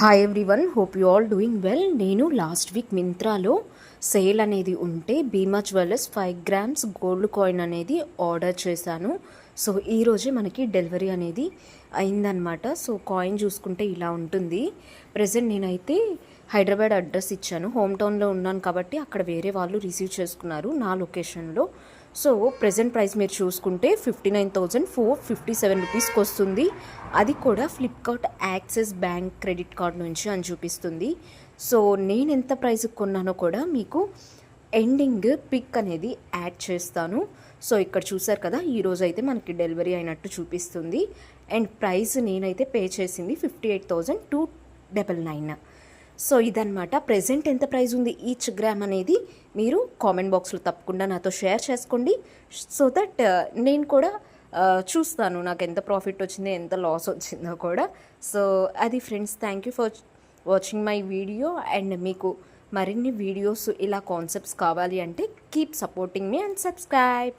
Hi everyone hope you all doing well నేను last week మింత్రాలో sale అనేది ఉంటే Bhima jewellers five grams gold coin అనేది order చేశాను. సో ఈరోజే మనకి డెలివరీ అనేది అయిందనమాట సో కాయిన్ చూసుకుంటే ఇలా ఉంటుంది. ప్రజెంట్ నేనైతే హైదరాబాద్ అడ్రస్ ఇచ్చాను. హోమ్ టౌన్లో ఉన్నాను కాబట్టి అక్కడ వేరే వాళ్ళు రిసీవ్ చేసుకున్నారు నా లొకేషన్లో సో ప్రజెంట్ ప్రైస్ మీరు చూసుకుంటే fifty nine thousand four fifty seven రూపీస్కి వస్తుంది అది కూడా Flipkart Axis bank credit card నుంచి అని చూపిస్తుంది. సో నేను ఎంత ప్రైస్కి కొన్నానో కూడా మీకు ఎండింగ్ పిక్ అనేది యాడ్ చేస్తాను. సో ఇక్కడ చూసారు కదా ఈరోజు అయితే మనకి డెలివరీ అయినట్టు చూపిస్తుంది. అండ్ ప్రైస్ నేనైతే పే చేసింది fifty eight thousand two double nine so ఇదనమాట ప్రెజెంట్ ఎంత ప్రైస్ ఉంది ఈచ్ గ్రామ్ అనేది మీరు కామెంట్ బాక్స్లో తప్పకుండా నాతో షేర్ చేసుకోండి. సో దట్ uh, నేను కూడా uh, చూస్తాను నాకు ఎంత ప్రాఫిట్ వచ్చిందో ఎంత లాస్ వచ్చిందో కూడా. సో అది friends thank you for watching my video and మీకు మరిన్ని వీడియోస్ ఇలా కాన్సెప్ట్స్ కావాలి అంటే keep supporting me and subscribe